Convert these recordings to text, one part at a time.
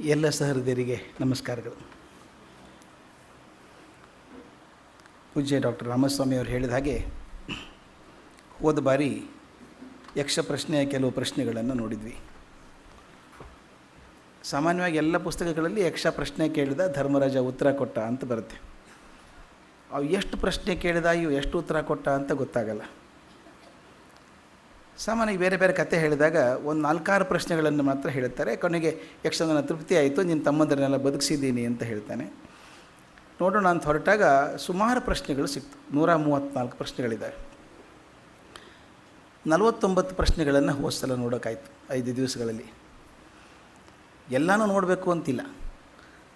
ಎಲ್ಲ ಸಹೃದಯರಿಗೆ ನಮಸ್ಕಾರಗಳು. ಪೂಜ್ಯ ಡಾಕ್ಟರ್ ರಾಮಸ್ವಾಮಿ ಅವರು ಹೇಳಿದ ಹಾಗೆ, ಹೋದ ಬಾರಿ ಯಕ್ಷ ಪ್ರಶ್ನೆಯ ಕೆಲವು ಪ್ರಶ್ನೆಗಳನ್ನು ನೋಡಿದ್ವಿ. ಸಾಮಾನ್ಯವಾಗಿ ಎಲ್ಲ ಪುಸ್ತಕಗಳಲ್ಲಿ ಯಕ್ಷ ಪ್ರಶ್ನೆ ಕೇಳಿದ ಧರ್ಮರಾಜ ಉತ್ತರ ಕೊಟ್ಟ ಅಂತ ಬರುತ್ತೆ. ಅವು ಎಷ್ಟು ಪ್ರಶ್ನೆ ಕೇಳಿದ ಇವು ಎಷ್ಟು ಉತ್ತರ ಕೊಟ್ಟ ಅಂತ ಗೊತ್ತಾಗಲ್ಲ. ಸಾಮಾನ್ಯವಾಗಿ ಬೇರೆ ಬೇರೆ ಕತೆ ಹೇಳಿದಾಗ ಒಂದು ನಾಲ್ಕಾರು ಪ್ರಶ್ನೆಗಳನ್ನು ಮಾತ್ರ ಹೇಳುತ್ತಾರೆ ಕೊನೆಗೆ ಯಕ್ಷಗಾನ ತೃಪ್ತಿ ಆಯಿತು, ನಿನ್ನ ತಮ್ಮಂದರನ್ನೆಲ್ಲ ಬದುಕಿಸಿದ್ದೀನಿ ಅಂತ ಹೇಳ್ತಾನೆ. ನೋಡೋಣ ಅಂತ ಹೊರಟಾಗ ಸುಮಾರು ಪ್ರಶ್ನೆಗಳು ಸಿಕ್ತು. ನೂರ ಮೂವತ್ತ್ನಾಲ್ಕು ಪ್ರಶ್ನೆಗಳಿದ್ದಾವೆ ನಲವತ್ತೊಂಬತ್ತು ಪ್ರಶ್ನೆಗಳನ್ನು ಹೋದ ಸಲ ನೋಡೋಕ್ಕಾಯ್ತು ಐದು ದಿವಸಗಳಲ್ಲಿ. ಎಲ್ಲನೂ ನೋಡಬೇಕು ಅಂತಿಲ್ಲ.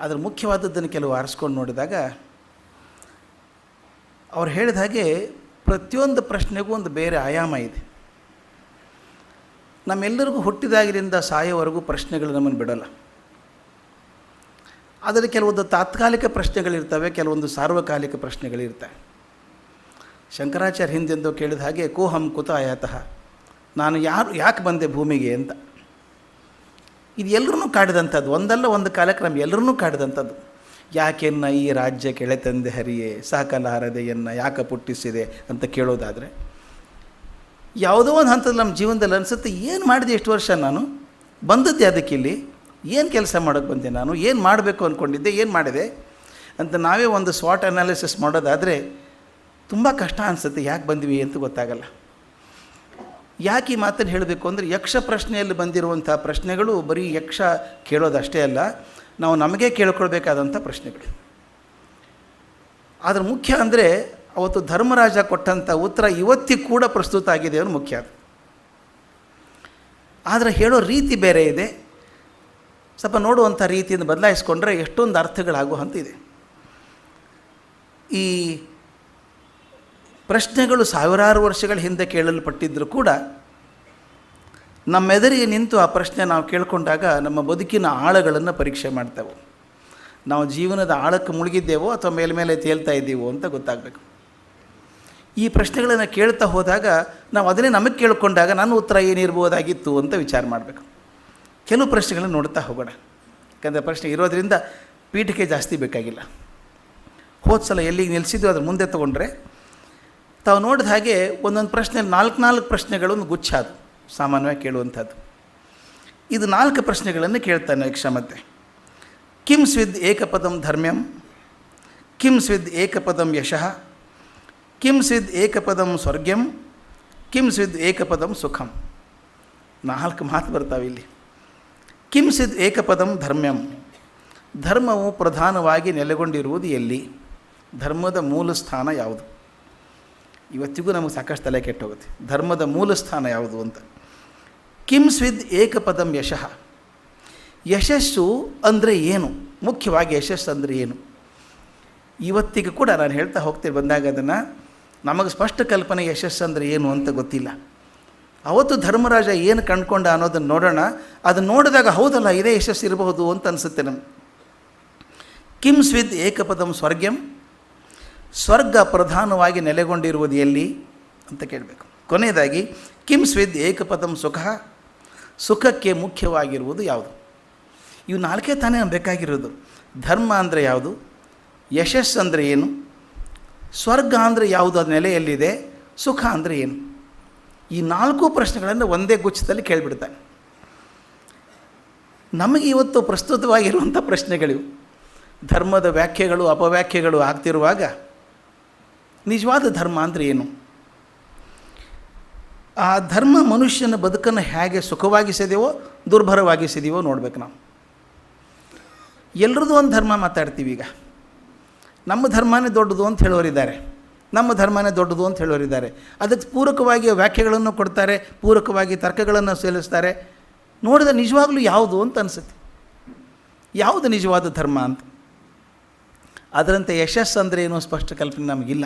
ಅದರ ಮುಖ್ಯವಾದದ್ದನ್ನು ಕೆಲವು ಆರಿಸ್ಕೊಂಡು ನೋಡಿದಾಗ ಅವ್ರು ಹೇಳಿದ ಹಾಗೆ ಪ್ರತಿಯೊಂದು ಪ್ರಶ್ನೆಗೂ ಒಂದು ಬೇರೆ ಆಯಾಮ ಇದೆ. ನಮ್ಮೆಲ್ಲರಿಗೂ ಹುಟ್ಟಿದಾಗಿನಿಂದ ಸಾಯೋವರೆಗೂ ಪ್ರಶ್ನೆಗಳು ನಮ್ಮನ್ನು ಬಿಡಲ್ಲ. ಆದರೆ ಕೆಲವೊಂದು ತಾತ್ಕಾಲಿಕ ಪ್ರಶ್ನೆಗಳಿರ್ತವೆ, ಕೆಲವೊಂದು ಸಾರ್ವಕಾಲಿಕ ಪ್ರಶ್ನೆಗಳಿರ್ತವೆ. ಶಂಕರಾಚಾರ್ಯ ಹಿಂದೆಂದು ಕೇಳಿದ ಹಾಗೆ, ಕೋಹಂ ಕುತ ಆಯಾತಃ ನಾನು ಯಾರು, ಯಾಕೆ ಬಂದೆ ಭೂಮಿಗೆ? ಅಂತ. ಇದು ಎಲ್ಲರನ್ನೂ ಕಾಡಿದಂಥದ್ದು, ಒಂದಲ್ಲ ಒಂದು ಕಾಲಕ್ರಮ ಎಲ್ಲರನ್ನೂ ಕಾಡಿದಂಥದ್ದು. ಯಾಕೆನ್ನ ಈ ರಾಜ್ಯ ಕೆಳೆತಂದೆ ಹರಿಯೇ ಸಾಕಲಾರದೆಯನ್ನು ಯಾಕೆ ಪುಟ್ಟಿಸಿದೆ? ಅಂತ ಕೇಳೋದಾದರೆ ಯಾವುದೋ ಒಂದು ಹಂತದಲ್ಲಿ ನಮ್ಮ ಜೀವನದಲ್ಲಿ ಅನಿಸುತ್ತೆ, ಏನು ಮಾಡಿದೆ ಎಷ್ಟು ವರ್ಷ ನಾನು? ಬಂದದ್ದೆ ಅದಕ್ಕೆ ಇಲ್ಲಿ? ಏನು ಕೆಲಸ ಮಾಡೋಕ್ಕೆ ಬಂದೆ ನಾನು? ಏನು ಮಾಡಬೇಕು ಅಂದ್ಕೊಂಡಿದ್ದೆ ಏನು ಮಾಡಿದೆ? ಅಂತ ನಾವೇ ಒಂದು ಸ್ವಾಟ್ ಅನಾಲಿಸಿಸ್ ಮಾಡೋದಾದರೆ ತುಂಬ ಕಷ್ಟ ಅನಿಸುತ್ತೆ, ಯಾಕೆ ಬಂದ್ವಿ? ಅಂತ ಗೊತ್ತಾಗಲ್ಲ. ಯಾಕೆ ಈ ಮಾತನ್ನು ಹೇಳಬೇಕು ಅಂದರೆ, ಯಕ್ಷ ಪ್ರಶ್ನೆಯಲ್ಲಿ ಬಂದಿರುವಂಥ ಪ್ರಶ್ನೆಗಳು ಬರೀ ಯಕ್ಷ ಕೇಳೋದಷ್ಟೇ ಅಲ್ಲ, ನಾವು ನಮಗೆ ಕೇಳ್ಕೊಳ್ಬೇಕಾದಂಥ ಪ್ರಶ್ನೆಗಳು. ಆದರೆ ಮುಖ್ಯ ಅಂದರೆ ಅವತ್ತು ಧರ್ಮರಾಜ ಕೊಟ್ಟಂಥ ಉತ್ತರ ಇವತ್ತಿಗೆ ಕೂಡ ಪ್ರಸ್ತುತ ಆಗಿದೆ ಅನ್ನೋ ಮುಖ್ಯ ಆದರೆ ಹೇಳೋ ರೀತಿ ಬೇರೆ ಇದೆ. ಸ್ವಲ್ಪ ನೋಡುವಂಥ ರೀತಿಯನ್ನು ಬದಲಾಯಿಸ್ಕೊಂಡ್ರೆ ಎಷ್ಟೊಂದು ಅರ್ಥಗಳಾಗೋ ಹಂತ ಇದೆ. ಈ ಪ್ರಶ್ನೆಗಳು ಸಾವಿರಾರು ವರ್ಷಗಳ ಹಿಂದೆ ಕೇಳಲ್ಪಟ್ಟಿದ್ದರೂ ಕೂಡ ನಮ್ಮೆದುರಿಗೆ ನಿಂತು ಆ ಪ್ರಶ್ನೆ ನಾವು ಕೇಳಿಕೊಂಡಾಗ ನಮ್ಮ ಬದುಕಿನ ಆಳಗಳನ್ನು ಪರೀಕ್ಷೆ ಮಾಡ್ತೇವೆ. ನಾವು ಜೀವನದ ಆಳಕ್ಕೆ ಮುಳುಗಿದ್ದೇವೋ ಅಥವಾ ಮೇಲ್ಮೇಲೆ ತೇಲ್ತಾ ಇದ್ದೀವೋ ಅಂತ ಗೊತ್ತಾಗಬೇಕು. ಈ ಪ್ರಶ್ನೆಗಳನ್ನು ಕೇಳ್ತಾ ಹೋದಾಗ ನಾವು ಅದನ್ನೇ ನಮಗೆ ಕೇಳಿಕೊಂಡಾಗ ನನ್ನ ಉತ್ತರ ಏನಿರ್ಬೋದಾಗಿತ್ತು ಅಂತ ವಿಚಾರ ಮಾಡಬೇಕು. ಕೆಲವು ಪ್ರಶ್ನೆಗಳನ್ನು ನೋಡ್ತಾ ಹೋಗೋಣ. ಯಾಕಂದರೆ ಪ್ರಶ್ನೆ ಇರೋದರಿಂದ ಪೀಠಕ್ಕೆ ಜಾಸ್ತಿ ಬೇಕಾಗಿಲ್ಲ. ಹೋದ ಸಲ ಎಲ್ಲಿಗೆ ನಿಲ್ಲಿಸಿದ್ದು ಅದ್ರ ಮುಂದೆ ತೊಗೊಂಡ್ರೆ ತಾವು ನೋಡಿದ ಹಾಗೆ ಒಂದೊಂದು ಪ್ರಶ್ನೆ ನಾಲ್ಕು ನಾಲ್ಕು ಪ್ರಶ್ನೆಗಳು ಒಂದು ಗುಚ್ಛ ಅದು ಸಾಮಾನ್ಯವಾಗಿ ಕೇಳುವಂಥದ್ದು. ಇದು ನಾಲ್ಕು ಪ್ರಶ್ನೆಗಳನ್ನು ಕೇಳ್ತಾನೆ ಕ್ಷಮತೆ ಕಿಂ ಸ್ವಿದ್ ಏಕಪದಂ ಧರ್ಮ್ಯಂ, ಕಿಂ ಸ್ವಿದ್ ಏಕಪದಂ ಯಶಃ ಕಿಂ ಸಿದ್ ಏಕಪದಂ ಸ್ವರ್ಗ್ಯಂ ಕಿಂ ಸಿದ್ ಏಕಪದಂ ಸುಖಂ ನಾಲ್ಕು ಮಾತು ಬರ್ತಾವೆ ಇಲ್ಲಿ. ಸಿದ್ ಏಕಪದಂ ಧರ್ಮ್ಯಂ ಧರ್ಮವು ಪ್ರಧಾನವಾಗಿ ನೆಲೆಗೊಂಡಿರುವುದು ಎಲ್ಲಿ? ಧರ್ಮದ ಮೂಲ ಸ್ಥಾನ ಯಾವುದು? ಇವತ್ತಿಗೂ ನಮಗೆ ಸಾಕಷ್ಟು ತಲೆ ಕೆಟ್ಟೋಗುತ್ತೆ. ಧರ್ಮದ ಮೂಲ ಸ್ಥಾನ ಯಾವುದು ಅಂತ. ಕಿಂ ಸ್ವಿದ್ ಏಕಪದಂ ಯಶಃ? ಯಶಸ್ಸು ಅಂದರೆ ಏನು? ಮುಖ್ಯವಾಗಿ ಯಶಸ್ಸು ಅಂದರೆ ಏನು? ಇವತ್ತಿಗೂ ಕೂಡ ನಾನು ಹೇಳ್ತಾ ಹೋಗ್ತೀನಿ ಬಂದಾಗ ಅದನ್ನು ನಮಗೆ ಸ್ಪಷ್ಟ ಕಲ್ಪನೆ ಯಶಸ್ಸು ಅಂದರೆ ಏನು ಅಂತ ಗೊತ್ತಿಲ್ಲ. ಅವತ್ತು ಧರ್ಮರಾಜ ಏನು ಕಂಡ್ಕೊಂಡ ಅನ್ನೋದನ್ನು ನೋಡೋಣ. ಅದನ್ನು ನೋಡಿದಾಗ ಹೌದಲ್ಲ, ಇದೇ ಯಶಸ್ಸು ಇರಬಹುದು ಅಂತ ಅನಿಸುತ್ತೆ ನಮ್ಗೆ. ಕಿಂ ಸ್ವಿದ್ ಏಕಪದಂ ಸ್ವರ್ಗ್ಯಂ. ಸ್ವರ್ಗ ಪ್ರಧಾನವಾಗಿ ನೆಲೆಗೊಂಡಿರುವುದು ಎಲ್ಲಿ ಅಂತ ಕೇಳಬೇಕು. ಕೊನೆಯದಾಗಿ ಕಿಂ ಸ್ವಿದ್ ಏಕಪದಂ ಸುಖ. ಸುಖಕ್ಕೆ ಮುಖ್ಯವಾಗಿರುವುದು ಯಾವುದು? ಇವು ನಾಲ್ಕೇ ತಾನೇ ಬೇಕಾಗಿರೋದು. ಧರ್ಮ ಅಂದರೆ ಯಾವುದು? ಯಶಸ್ಸು ಅಂದರೆ ಏನು? ಸ್ವರ್ಗ ಅಂದರೆ ಯಾವುದು? ನೆಲೆಯಲ್ಲಿದೆ. ಸುಖ ಅಂದರೆ ಏನು? ಈ ನಾಲ್ಕು ಪ್ರಶ್ನೆಗಳನ್ನು ಒಂದೇ ಗುಚ್ಛದಲ್ಲಿ ಕೇಳಿಬಿಡ್ತಾನೆ ನಮಗೆ ಇವತ್ತು ಪ್ರಸ್ತುತವಾಗಿರುವಂಥ ಪ್ರಶ್ನೆಗಳಿವು ಧರ್ಮದ ವ್ಯಾಖ್ಯೆಗಳು, ಅಪವ್ಯಾಖ್ಯೆಗಳು ಆಗ್ತಿರುವಾಗ ನಿಜವಾದ ಧರ್ಮ ಅಂದರೆ ಏನು? ಆ ಧರ್ಮ ಮನುಷ್ಯನ ಬದುಕನ್ನು ಹೇಗೆ ಸುಖವಾಗಿಸಿದೆಯೋ ದುರ್ಭರವಾಗಿಸಿದೀವೋ ನೋಡ್ಬೇಕು ನಾವು. ಎಲ್ರದ್ದು ಒಂದು ಧರ್ಮ ಮಾತಾಡ್ತೀವಿ ಈಗ. ನಮ್ಮ ಧರ್ಮನೇ ದೊಡ್ಡದು ಅಂತ ಹೇಳೋರಿದ್ದಾರೆ. ನಮ್ಮ ಧರ್ಮನೇ ದೊಡ್ಡದು ಅಂತ ಹೇಳೋರಿದ್ದಾರೆ. ಅದಕ್ಕೆ ಪೂರಕವಾಗಿ ವ್ಯಾಖ್ಯೆಗಳನ್ನು ಕೊಡ್ತಾರೆ, ಪೂರಕವಾಗಿ ತರ್ಕಗಳನ್ನು ಸೇಲಿಸ್ತಾರೆ ನೋಡಿದ್ರೆ ನಿಜವಾಗ್ಲೂ ಯಾವುದು ಅಂತ ಅನಿಸುತ್ತೆ. ಯಾವುದು ನಿಜವಾದ ಧರ್ಮ ಅಂತ? ಅದರಂತೆ ಯಶಸ್ಸು ಅಂದರೆ ಏನೋ ಸ್ಪಷ್ಟ ಕಲ್ಪನೆ ನಮಗಿಲ್ಲ.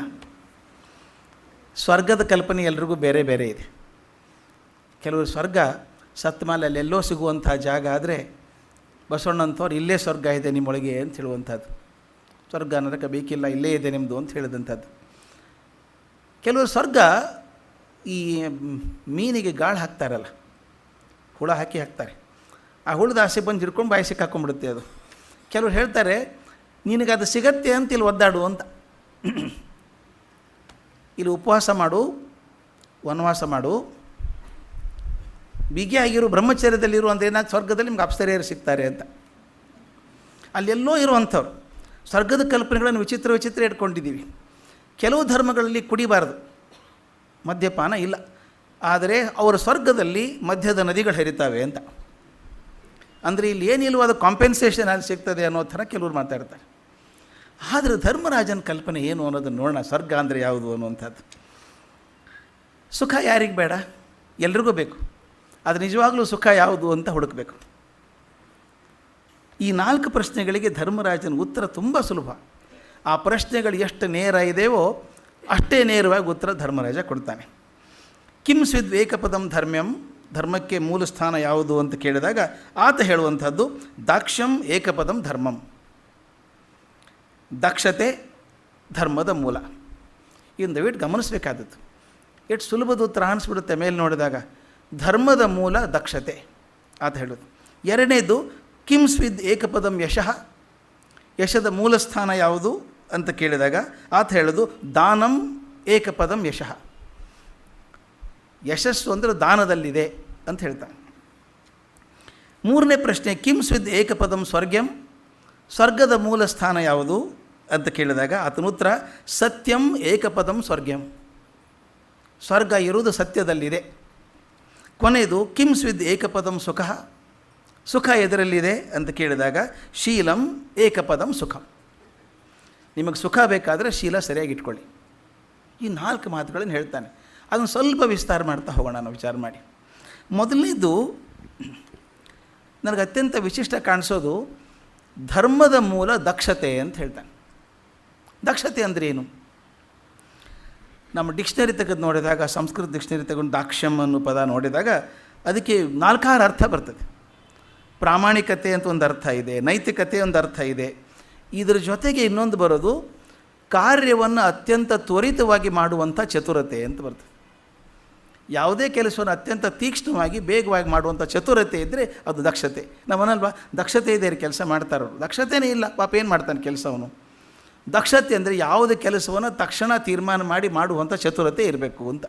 ಸ್ವರ್ಗದ ಕಲ್ಪನೆ ಎಲ್ರಿಗೂ ಬೇರೆ ಬೇರೆ ಇದೆ. ಕೆಲವರು ಸ್ವರ್ಗ ಸತ್ತ ಎಲ್ಲೋ ಸಿಗುವಂಥ ಜಾಗ ಆದರೆ ಬಸವಣ್ಣಂಥವ್ರು ಇಲ್ಲೇ ಸ್ವರ್ಗ ಇದೆ ನಿಮ್ಮೊಳಗೆ ಅಂತ ಹೇಳುವಂಥದ್ದು. ಸ್ವರ್ಗ ನರಕ ಬೇಕಿಲ್ಲ, ಇಲ್ಲೇ ಇದೆ ನಿಮ್ಮದು ಅಂತ ಹೇಳಿದಂಥದ್ದು. ಕೆಲವರು ಸ್ವರ್ಗ ಈ ಮೀನಿಗೆ ಗಾಳ ಹಾಕ್ತಾರಲ್ಲ, ಹುಳ ಹಾಕಿ ಹಾಕ್ತಾರೆ. ಆ ಹುಳದ ಆಸೆ ಬಂದು ಹಿಡ್ಕೊಂಡು ಬಾಯಿ ಸಿಕ್ಕಾಕೊಂಡ್ಬಿಡುತ್ತೆ ಅದು. ಕೆಲವ್ರು ಹೇಳ್ತಾರೆ ನಿನಗೆ ಅದು ಸಿಗತ್ತೆ ಅಂತ ಇಲ್ಲಿ ಒದ್ದಾಡು ಅಂತ. ಇಲ್ಲಿ ಉಪವಾಸ ಮಾಡು, ವನವಾಸ ಮಾಡು. ಬಿಗಿಯಾಗಿರು ಬ್ರಹ್ಮಚರ್ಯದಲ್ಲಿರು ಅಂದರೆ ಏನಾದ್ರು ಸ್ವರ್ಗದಲ್ಲಿ ನಿಮ್ಗೆ ಅಪ್ಸರಿಯರು ಸಿಗ್ತಾರೆ ಅಂತ. ಅಲ್ಲೆಲ್ಲೋ ಇರುವಂಥವ್ರು. ಸ್ವರ್ಗದ ಕಲ್ಪನೆಗಳನ್ನು ವಿಚಿತ್ರ ವಿಚಿತ್ರ ಇಟ್ಕೊಂಡಿದ್ದೀವಿ. ಕೆಲವು ಧರ್ಮಗಳಲ್ಲಿ ಕುಡಿಬಾರದು. ಮದ್ಯಪಾನ ಇಲ್ಲ. ಆದರೆ ಅವರ ಸ್ವರ್ಗದಲ್ಲಿ ಮಧ್ಯದ ನದಿಗಳು ಹರಿತಾವೆ ಅಂತ. ಅಂದರೆ ಇಲ್ಲಿ ಏನಿಲ್ವೋ ಅದು ಕಾಂಪೆನ್ಸೇಷನ್ ಅಲ್ಲಿ ಸಿಗ್ತದೆ ಅನ್ನೋ ಥರ ಕೆಲವರು ಮಾತಾಡ್ತಾರೆ ಆದರೆ ಧರ್ಮರಾಜನ ಕಲ್ಪನೆ ಏನು ಅನ್ನೋದನ್ನು ನೋಡೋಣ. ಸ್ವರ್ಗ ಅಂದರೆ ಯಾವುದು ಅನ್ನುವಂಥದ್ದು. ಸುಖ ಯಾರಿಗೆ ಬೇಡ? ಎಲ್ರಿಗೂ ಬೇಕು. ಅದು ನಿಜವಾಗ್ಲೂ ಸುಖ ಯಾವುದು ಅಂತ ಹುಡುಕಬೇಕು. ಈ ನಾಲ್ಕು ಪ್ರಶ್ನೆಗಳಿಗೆ ಧರ್ಮರಾಜನ ಉತ್ತರ ತುಂಬ ಸುಲಭ. ಆ ಪ್ರಶ್ನೆಗಳು ಎಷ್ಟು ನೇರ ಇದೆಯೋ ಅಷ್ಟೇ ನೇರವಾಗಿ ಉತ್ತರ ಧರ್ಮರಾಜ ಕೊಡ್ತಾನೆ. ಕಿಂ ಸ್ವಿದ್ ಏಕಪದಂ ಧರ್ಮ್ಯಂ, ಧರ್ಮಕ್ಕೆ ಮೂಲ ಸ್ಥಾನ ಯಾವುದು ಅಂತ ಕೇಳಿದಾಗ ಆತ ಹೇಳುವಂಥದ್ದು ದಾಕ್ಷ್ಯಂ ಏಕಪದಂ ಧರ್ಮಂ. ದಕ್ಷತೆ ಧರ್ಮದ ಮೂಲ. ಇದನ್ನು ದಯವಿಟ್ಟು ಗಮನಿಸಬೇಕಾದದ್ದು. ಎಷ್ಟು ಸುಲಭದ ಉತ್ತರ ಅನಿಸ್ಬಿಡುತ್ತೆ ಮೇಲೆ ನೋಡಿದಾಗ, ಧರ್ಮದ ಮೂಲ ದಕ್ಷತೆ ಆತ ಹೇಳೋದು. ಎರಡನೇದು ಕಿಮ್ಸ್ ವಿದ್ ಏಕಪದಂ ಯಶಃ. ಯಶದ ಮೂಲ ಸ್ಥಾನ ಯಾವುದು ಅಂತ ಕೇಳಿದಾಗ ಆತ ಹೇಳೋದು ದಾನಂ ಏಕಪದಂ ಯಶಃ. ಯಶಸ್ಸು ಅಂದರೆ ದಾನದಲ್ಲಿದೆ ಅಂತ ಹೇಳ್ತಾನೆ. ಮೂರನೇ ಪ್ರಶ್ನೆ ಕಿಮ್ಸ್ ಸ್ವಿದ್ ಏಕಪದಂ ಸ್ವರ್ಗ್ಯಂ. ಸ್ವರ್ಗದ ಮೂಲ ಸ್ಥಾನ ಯಾವುದು ಅಂತ ಕೇಳಿದಾಗ ಆತನ ಉತ್ತರ, ಸತ್ಯಂ ಏಕಪದಂ ಸ್ವರ್ಗ್ಯಂ. ಸ್ವರ್ಗ ಇರುವುದು ಸತ್ಯದಲ್ಲಿದೆ. ಕೊನೆಯದು ಕಿಮ್ಸ್ ಸ್ವಿದ್ ಏಕಪದಂ ಸುಖ. ಸುಖ ಎದರಲ್ಲಿದೆ ಅಂತ ಕೇಳಿದಾಗ ಶೀಲಂ ಏಕಪದಂ ಸುಖಂ. ನಿಮಗೆ ಸುಖ ಬೇಕಾದರೆ ಶೀಲ ಸರಿಯಾಗಿ ಇಟ್ಕೊಳ್ಳಿ. ಈ ನಾಲ್ಕು ಮಾತುಗಳನ್ನು ಹೇಳ್ತಾನೆ. ಅದನ್ನು ಸ್ವಲ್ಪ ವಿಸ್ತಾರ ಮಾಡ್ತಾ ಹೋಗೋಣ ನಾವು ವಿಚಾರ ಮಾಡಿ. ಮೊದಲನೇದು, ನನಗೆ ಅತ್ಯಂತ ವಿಶಿಷ್ಟ ಕಾಣಿಸೋದು ಧರ್ಮದ ಮೂಲ ದಕ್ಷತೆ ಅಂತ ಹೇಳ್ತಾನೆ. ದಕ್ಷತೆ ಅಂದರೆ ಏನು? ನಮ್ಮ ಡಿಕ್ಷನರಿ ತೆಗೆದು ನೋಡಿದಾಗ, ಸಂಸ್ಕೃತ ಡಿಕ್ಷನರಿ ತಗೊಂಡು ದಾಕ್ಷ್ಯಂ ಅನ್ನೋ ಪದ ನೋಡಿದಾಗ ಅದಕ್ಕೆ ನಾಲ್ಕಾರು ಅರ್ಥ ಬರ್ತದೆ. ಪ್ರಾಮಾಣಿಕತೆ ಅಂತ ಒಂದು ಅರ್ಥ ಇದೆ, ನೈತಿಕತೆ ಒಂದು ಅರ್ಥ ಇದೆ. ಇದರ ಜೊತೆಗೆ ಇನ್ನೊಂದು ಬರೋದು, ಕಾರ್ಯವನ್ನು ಅತ್ಯಂತ ತ್ವರಿತವಾಗಿ ಮಾಡುವಂಥ ಚತುರತೆ ಅಂತ ಬರ್ತದೆ. ಯಾವುದೇ ಕೆಲಸವನ್ನು ಅತ್ಯಂತ ತೀಕ್ಷ್ಣವಾಗಿ ಬೇಗವಾಗಿ ಮಾಡುವಂಥ ಚತುರತೆ ಇದ್ದರೆ ಅದು ದಕ್ಷತೆ. ನಮ್ಮನಲ್ವಾ ದಕ್ಷತೆ ಇದೆ ಕೆಲಸ ಮಾಡ್ತಾರೋ ದಕ್ಷತೆನೇ ಇಲ್ಲ, ಪಾಪ ಏನು ಮಾಡ್ತಾನೆ ಕೆಲಸವನು? ದಕ್ಷತೆ ಅಂದರೆ ಯಾವುದೇ ಕೆಲಸವನ್ನು ತಕ್ಷಣ ತೀರ್ಮಾನ ಮಾಡಿ ಮಾಡುವಂಥ ಚತುರತೆ ಇರಬೇಕು ಅಂತ.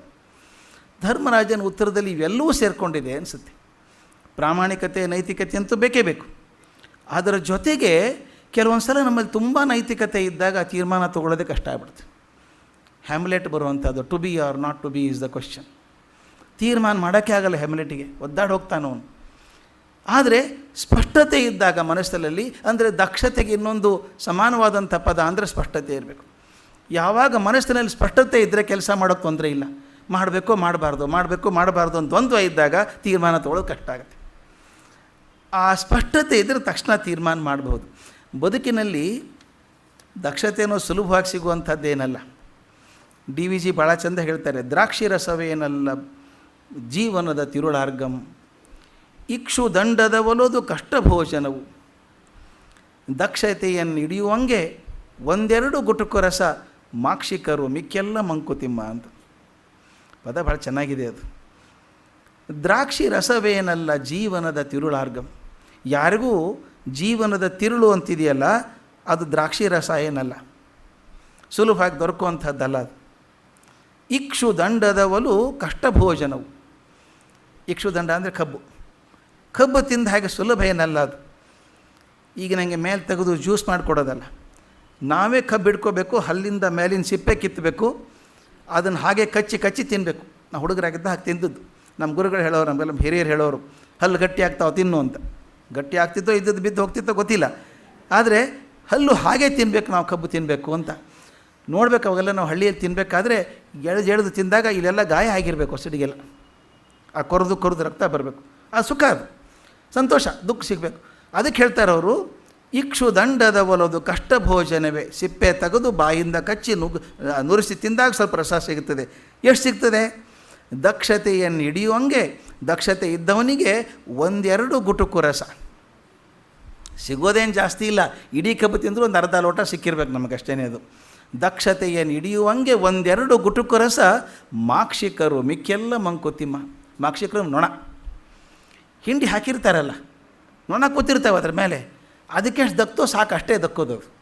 ಧರ್ಮರಾಜನ ಉತ್ತರದಲ್ಲಿ ಇವೆಲ್ಲವೂ ಸೇರಿಕೊಂಡಿದೆ ಅನಿಸುತ್ತೆ. ಪ್ರಾಮಾಣಿಕತೆ, ನೈತಿಕತೆ ಅಂತೂ ಬೇಕೇ ಬೇಕು. ಅದರ ಜೊತೆಗೆ ಕೆಲವೊಂದು ಸಲ ನಮ್ಮಲ್ಲಿ ತುಂಬ ನೈತಿಕತೆ ಇದ್ದಾಗ ತೀರ್ಮಾನ ತೊಗೊಳ್ಳೋದೇ ಕಷ್ಟ ಆಗ್ಬಿಡುತ್ತೆ. ಹ್ಯಾಮ್ಲೆಟ್ ಬರುವಂಥದ್ದು to be or not to be is the question ತೀರ್ಮಾನ ಮಾಡೋಕ್ಕೆ ಆಗಲ್ಲ ಹ್ಯಾಮ್ಲೆಟಿಗೆ ಒದ್ದಾಡಿ ಹೋಗ್ತಾನವನು ಆದರೆ ಸ್ಪಷ್ಟತೆ ಇದ್ದಾಗ ಮನಸ್ಸಲ್ಲಿ, ಅಂದರೆ ದಕ್ಷತೆಗೆ ಇನ್ನೊಂದು ಸಮಾನವಾದಂಥ ಪದ ಅಂದರೆ ಸ್ಪಷ್ಟತೆ ಇರಬೇಕು. ಯಾವಾಗ ಮನಸ್ಸಿನಲ್ಲಿ ಸ್ಪಷ್ಟತೆ ಇದ್ದರೆ ಕೆಲಸ ಮಾಡೋಕ್ಕೆ ತೊಂದರೆ ಇಲ್ಲ. ಮಾಡಬೇಕು ಮಾಡಬಾರ್ದು ಮಾಡಬೇಕು ಮಾಡಬಾರ್ದು ಅಂತ ದ್ವಂದ್ವ ಇದ್ದಾಗ ತೀರ್ಮಾನ ತೊಗೊಳ್ಳೋದು ಕಷ್ಟ ಆಗುತ್ತೆ. ಆ ಸ್ಪಷ್ಟತೆ ಇದ್ದರೆ ತಕ್ಷಣ ತೀರ್ಮಾನ ಮಾಡಬಹುದು. ಬದುಕಿನಲ್ಲಿ ದಕ್ಷತೆ ಅನ್ನೋ ಸುಲಭವಾಗಿ ಸಿಗುವಂಥದ್ದೇನಲ್ಲ ಡಿ ವಿ ಜಿ ಭಾಳ ಚಂದ ಹೇಳ್ತಾರೆ, ದ್ರಾಕ್ಷಿ ರಸವೇನಲ್ಲ ಜೀವನದ ತಿರುಳಾರ್ಗಂ. ಇಕ್ಷು ದಂಡದ ಒಲೋದು ಕಷ್ಟ ಭೋಜನವು ದಕ್ಷತೆಯನ್ನು ಹಿಡಿಯುವಂಗೆ ಒಂದೆರಡು ಗುಟುಕು ರಸ ಮಾಕ್ಷಿಕರು ಮಿಕ್ಕೆಲ್ಲ ಮಂಕುತಿಮ್ಮ ಅಂತ. ಪದ ಭಾಳ ಚೆನ್ನಾಗಿದೆ ಅದು. ದ್ರಾಕ್ಷಿ ರಸವೇನಲ್ಲ ಜೀವನದ ತಿರುಳಾರ್ಗಂ. ಯಾರಿಗೂ ಜೀವನದ ತಿರುಳು ಅಂತಿದೆಯಲ್ಲ, ಅದು ದ್ರಾಕ್ಷಿ ರಸ ಏನಲ್ಲ. ಸುಲಭವಾಗಿ ದೊರಕುವಂಥದ್ದಲ್ಲ ಅದು. ಇಕ್ಷು ದಂಡದವಲು ಕಷ್ಟ ಭೋಜನವು ಇಕ್ಷು ದಂಡ ಅಂದರೆ ಕಬ್ಬು. ಕಬ್ಬು ತಿಂದ ಹಾಗೆ ಸುಲಭ ಏನಲ್ಲ ಅದು. ಈಗ ನನಗೆ ಮೇಲೆ ತೆಗೆದು ಜ್ಯೂಸ್ ಮಾಡಿಕೊಡೋದಲ್ಲ. ನಾವೇ ಕಬ್ಬು ಹಿಡ್ಕೋಬೇಕು ಹಲ್ಲಿಂದ ಮೇಲಿನ ಸಿಪ್ಪೆ ಕಿತ್ತಬೇಕು, ಅದನ್ನು ಹಾಗೆ ಕಚ್ಚಿ ಕಚ್ಚಿ ತಿನ್ನಬೇಕು ನಾವು ಹುಡುಗರಾಗಿದ್ದ ಹಾಗೆ ತಿಂದದ್ದು. ನಮ್ಮ ಗುರುಗಳು ಹೇಳೋರು, ನಮಗೆಲ್ಲ ಹಿರಿಯರು ಹೇಳೋರು, ಹಲ್ಲು ಗಟ್ಟಿ ಆಗ್ತಾವೆ ತಿನ್ನು ಅಂತ. ಗಟ್ಟಿ ಆಗ್ತಿತ್ತೋ ಇದ್ದದ್ದು ಬಿದ್ದು ಹೋಗ್ತಿತ್ತೋ ಗೊತ್ತಿಲ್ಲ. ಆದರೆ ಹಲ್ಲು ಹಾಗೆ ತಿನ್ನಬೇಕು ನಾವು ಕಬ್ಬು ತಿನ್ನಬೇಕು ಅಂತ. ನೋಡ್ಬೇಕು ಅವಾಗೆಲ್ಲ ನಾವು ಹಳ್ಳಿಯಲ್ಲಿ ತಿನ್ನಬೇಕಾದ್ರೆ ಎಳೆದು ಎಳೆದು ತಿಂದಾಗ ಇಲ್ಲೆಲ್ಲ ಗಾಯ ಆಗಿರಬೇಕು ಸಿಡಿಗೆಲ್ಲ ಆ ಕೊರೆದು ಕೊರೆದು ರಕ್ತ ಬರಬೇಕು. ಆ ಸುಖ ಅದು. ಸಂತೋಷ, ದುಃಖ ಸಿಗಬೇಕು. ಅದಕ್ಕೆ ಹೇಳ್ತಾರೆ ಅವರು ಇಕ್ಷು ದಂಡದ ಒಲೋದು ಕಷ್ಟ ಭೋಜನವೇ. ಸಿಪ್ಪೆ ತೆಗೆದು ಬಾಯಿಂದ ಕಚ್ಚಿ ನುಗ್ಗು ನುರಿಸಿ ತಿಂದಾಗ ಸ್ವಲ್ಪ ರಸ ಸಿಗುತ್ತದೆ. ಎಷ್ಟು ಸಿಗ್ತದೆ? ದಕ್ಷತೆಯನ್ನು ಹಿಡಿಯುವಂಗೆ ದಕ್ಷತೆ ಇದ್ದವನಿಗೆ ಒಂದೆರಡು ಗುಟುಕು ರಸ. ಸಿಗೋದೇನು ಜಾಸ್ತಿ ಇಲ್ಲ. ಇಡೀ ಕಬ್ಬು ತಿಂದರೂ ಒಂದು ಅರ್ಧ ಲೋಟ ಸಿಕ್ಕಿರ್ಬೇಕು ನಮಗಷ್ಟೇ ಅದು. ದಕ್ಷತೆಯನ್ನು ಹಿಡಿಯುವಂಗೆ ಒಂದೆರಡು ಗುಟುಕು ರಸ ಮಾಕ್ಷಿಕರು ಮಿಕ್ಕೆಲ್ಲ ಮಂಕುತಿಮ್ಮ. ಮಾಕ್ಷಿಕರು ನೊಣ. ಹಿಂಡಿ ಹಾಕಿರ್ತಾರಲ್ಲ. ನೊಣ ಕೂತಿರ್ತಾವೆ ಅದ್ರ ಮೇಲೆ. ಅದಕ್ಕೆ ಎಷ್ಟು ದಕ್ತೋ ಸಾಕು ಅಷ್ಟೇ ದಕ್ಕೋದು.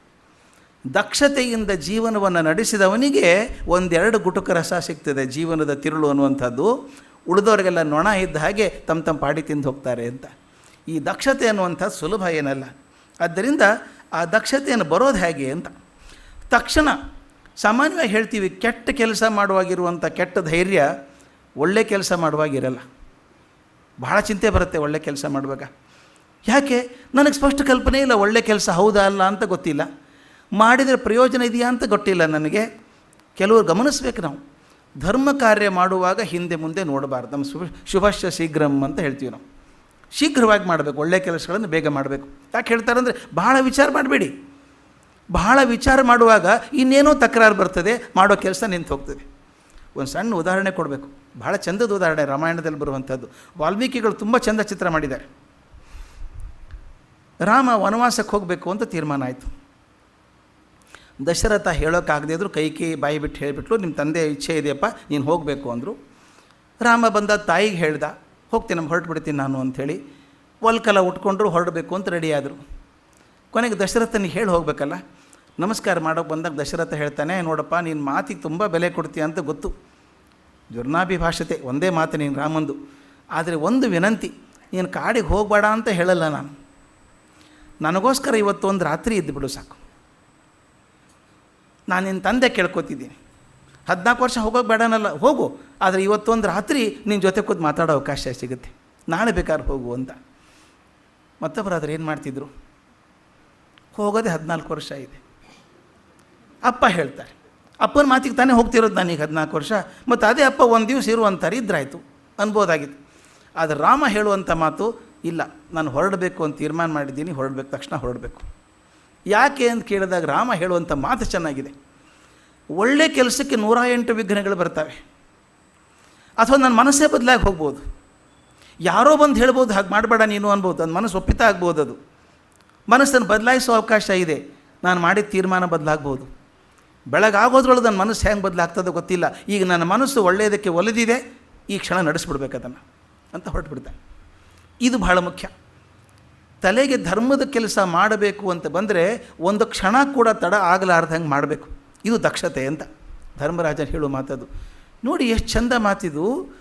ದಕ್ಷತೆಯಿಂದ ಜೀವನವನ್ನು ನಡೆಸಿದವನಿಗೆ ಒಂದೆರಡು ಗುಟುಕ ರಸ ಸಿಗ್ತದೆ ಜೀವನದ ತಿರುಳು ಅನ್ನುವಂಥದ್ದು. ಉಳಿದವರಿಗೆಲ್ಲ ನೊಣ ಇದ್ದ ಹಾಗೆ ತಮ್ಮ ತಮ್ಮ ಪಾಡಿ ತಿಂದು ಹೋಗ್ತಾರೆ ಅಂತ. ಈ ದಕ್ಷತೆ ಅನ್ನುವಂಥದ್ದು ಸುಲಭ ಏನಲ್ಲ. ಆದ್ದರಿಂದ ಆ ದಕ್ಷತೆಯನ್ನು ಬರೋದು ಹೇಗೆ ಅಂತ. ತಕ್ಷಣ ಸಾಮಾನ್ಯವಾಗಿ ಹೇಳ್ತೀವಿ, ಕೆಟ್ಟ ಕೆಲಸ ಮಾಡುವಾಗಿರುವಂಥ ಕೆಟ್ಟ ಧೈರ್ಯ ಒಳ್ಳೆ ಕೆಲಸ ಮಾಡುವಾಗಿರಲ್ಲ. ಬಹಳ ಚಿಂತೆ ಬರುತ್ತೆ ಒಳ್ಳೆ ಕೆಲಸ ಮಾಡುವಾಗ. ಯಾಕೆ? ನನಗೆ ಸ್ಪಷ್ಟ ಕಲ್ಪನೆ ಇಲ್ಲ ಒಳ್ಳೆ ಕೆಲಸ ಹೌದಾ ಅಲ್ಲ ಅಂತ ಗೊತ್ತಿಲ್ಲ. ಮಾಡಿದರೆ ಪ್ರಯೋಜನ ಇದೆಯಾ ಅಂತ ಗೊತ್ತಿಲ್ಲ ನನಗೆ. ಕೆಲವರು ಗಮನಿಸ್ಬೇಕು ನಾವು. ಧರ್ಮ ಕಾರ್ಯ ಮಾಡುವಾಗ ಹಿಂದೆ ಮುಂದೆ ನೋಡಬಾರ್ದು. ನಮ್ಮ ಶುಭ ಶುಭಶ ಶೀಘ್ರಂ ಅಂತ ಹೇಳ್ತೀವಿ ನಾವು. ಶೀಘ್ರವಾಗಿ ಮಾಡಬೇಕು. ಒಳ್ಳೆಯ ಕೆಲಸಗಳನ್ನು ಬೇಗ ಮಾಡಬೇಕು. ಯಾಕೆ ಹೇಳ್ತಾರೆ ಅಂದರೆ ಬಹಳ ವಿಚಾರ ಮಾಡಬೇಡಿ. ಬಹಳ ವಿಚಾರ ಮಾಡುವಾಗ ಇನ್ನೇನೋ ತಕರಾರು ಬರ್ತದೆ, ಮಾಡೋ ಕೆಲಸ ನಿಂತು ಹೋಗ್ತದೆ. ಒಂದು ಸಣ್ಣ ಉದಾಹರಣೆ ಕೊಡಬೇಕು. ಬಹಳ ಚಂದದ ಉದಾಹರಣೆ ರಾಮಾಯಣದಲ್ಲಿ ಬರುವಂಥದ್ದು. ವಾಲ್ಮೀಕಿಗಳು ತುಂಬ ಚಂದ ಚಿತ್ರ ಮಾಡಿದ್ದಾರೆ. ರಾಮ ವನವಾಸಕ್ಕೆ ಹೋಗಬೇಕು ಅಂತ ತೀರ್ಮಾನ ಆಯಿತು. ದಶರಥ ಹೇಳೋಕ್ಕಾಗದೇ ಇದ್ರು ಕೈಕಿ ಬಾಯಿ ಬಿಟ್ಟು ಹೇಳಿಬಿಟ್ಲು ನಿಮ್ಮ ತಂದೆ ಇಚ್ಛೆ ಇದೆಯಪ್ಪ, ನೀನು ಹೋಗಬೇಕು ಅಂದರು. ರಾಮ ಬಂದ ತಾಯಿಗೆ ಹೇಳ್ದ, ಹೋಗ್ತೀನಿ ನಮ್ಮ ಹೊರಟು ಬಿಡ್ತೀನಿ ನಾನು ಅಂಥೇಳಿ. ಒಲ್ಕಲ ಉಟ್ಕೊಂಡ್ರು ಹೊರಡಬೇಕು ಅಂತ ರೆಡಿಯಾದರು ಕೊನೆಗೆ ದಶರಥನಿಗೆ ಹೇಳಿ ಹೋಗಬೇಕಲ್ಲ, ನಮಸ್ಕಾರ ಮಾಡೋಕೆ ಬಂದಾಗ ದಶರಥ ಹೇಳ್ತಾನೆ, ನೋಡಪ್ಪ, ನೀನು ಮಾತಿಗೆ ತುಂಬ ಬೆಲೆ ಕೊಡ್ತೀಯ ಅಂತ ಗೊತ್ತು. ದುರ್ನಾಭಿಭಾಷತೆ ಒಂದೇ ಮಾತು ನೀನು ರಾಮಂದು. ಆದರೆ ಒಂದು ವಿನಂತಿ, ನೀನು ಕಾಡಿಗೆ ಹೋಗಬೇಡ ಅಂತ ಹೇಳಲ್ಲ ನಾನು. ನನಗೋಸ್ಕರ ಇವತ್ತು ಒಂದು ರಾತ್ರಿ ಇದ್ದುಬಿಡು ಸಾಕು. ನಾನು ನಿನ್ನ ತಂದೆ ಕೇಳ್ಕೊತಿದ್ದೀನಿ. ಹದಿನಾಲ್ಕು ವರ್ಷ ಹೋಗೋಕೆ ಬೇಡನಲ್ಲ, ಹೋಗು. ಆದರೆ ಇವತ್ತೊಂದು ರಾತ್ರಿ ನಿನ್ನ ಜೊತೆ ಕೂತು ಮಾತಾಡೋ ಅವಕಾಶ ಸಿಗುತ್ತೆ. ನಾಳೆ ಬೇಕಾದ್ರೆ ಹೋಗು ಅಂತ. ಮತ್ತೊಬ್ಬರಾದ್ರೆ ಏನು ಮಾಡ್ತಿದ್ರು? ಹೋಗೋದೇ ಹದಿನಾಲ್ಕು ವರ್ಷ ಇದೆ. ಅಪ್ಪ ಹೇಳ್ತಾರೆ. ಅಪ್ಪನ ಮಾತಿಗೆ ತಾನೇ ಹೋಗ್ತಿರೋದು ನಾನೀಗ ಹದಿನಾಲ್ಕು ವರ್ಷ. ಮತ್ತು ಅದೇ ಅಪ್ಪ ಒಂದು ದಿವಸ ಇರು ಇದ್ರಾಯಿತು ಇದ್ರಾಯ್ತು. ಅನ್ಬೋದಾಗಿತ್ತು. ಆದರೆ ರಾಮ ಹೇಳುವಂಥ ಮಾತು, ಇಲ್ಲ, ನಾನು ಹೊರಡಬೇಕು ಅಂತ ತೀರ್ಮಾನ ಮಾಡಿದ್ದೀನಿ, ಹೊರಡಬೇಕು, ತಕ್ಷಣ ಹೊರಡಬೇಕು. ಯಾಕೆ ಅಂತ ಕೇಳಿದಾಗ ರಾಮ ಹೇಳುವಂಥ ಮಾತು ಚೆನ್ನಾಗಿದೆ. ಒಳ್ಳೆ ಕೆಲಸಕ್ಕೆ ನೂರ ಎಂಟು ವಿಘ್ನಗಳು ಬರ್ತವೆ. ಅಥವಾ ನನ್ನ ಮನಸ್ಸೇ ಬದಲಾಗಿ ಹೋಗ್ಬೋದು. ಯಾರೋ ಬಂದು ಹೇಳ್ಬೋದು, ಹಾಗೆ ಮಾಡಬೇಡ ನೀನು ಅನ್ಬೋದು, ನನ್ನ ಮನಸ್ಸು ಒಪ್ಪಿತ ಆಗ್ಬೋದು ಅದು. ಮನಸ್ಸನ್ನು ಬದಲಾಯಿಸೋ ಅವಕಾಶ ಇದೆ. ನಾನು ಮಾಡಿದ ತೀರ್ಮಾನ ಬದಲಾಗ್ಬೋದು. ಬೆಳಗಾಗೋದ್ರೊಳಗೆ ನನ್ನ ಮನಸ್ಸು ಹೆಂಗೆ ಬದಲಾಗ್ತದೋ ಗೊತ್ತಿಲ್ಲ. ಈಗ ನನ್ನ ಮನಸ್ಸು ಒಳ್ಳೆಯದಕ್ಕೆ ಒಲಿದಿದೆ. ಈ ಕ್ಷಣ ನಡೆಸ್ಬಿಡ್ಬೇಕು ಅದನ್ನು ಅಂತ ಹೊರಟುಬಿಡ್ತಾನೆ. ಇದು ಬಹಳ ಮುಖ್ಯ. ತಲೆಗೆ ಧರ್ಮದ ಕೆಲಸ ಮಾಡಬೇಕು ಅಂತ ಬಂದರೆ ಒಂದು ಕ್ಷಣ ಕೂಡ ತಡ ಆಗಲಾರ್ದಂಗೆ ಮಾಡಬೇಕು. ಇದು ದಕ್ಷತೆ ಅಂತ. ಧರ್ಮರಾಜ ಹೇಳುವ ಮಾತದು. ನೋಡಿ ಎಷ್ಟು ಚಂದ ಮಾತಿದು.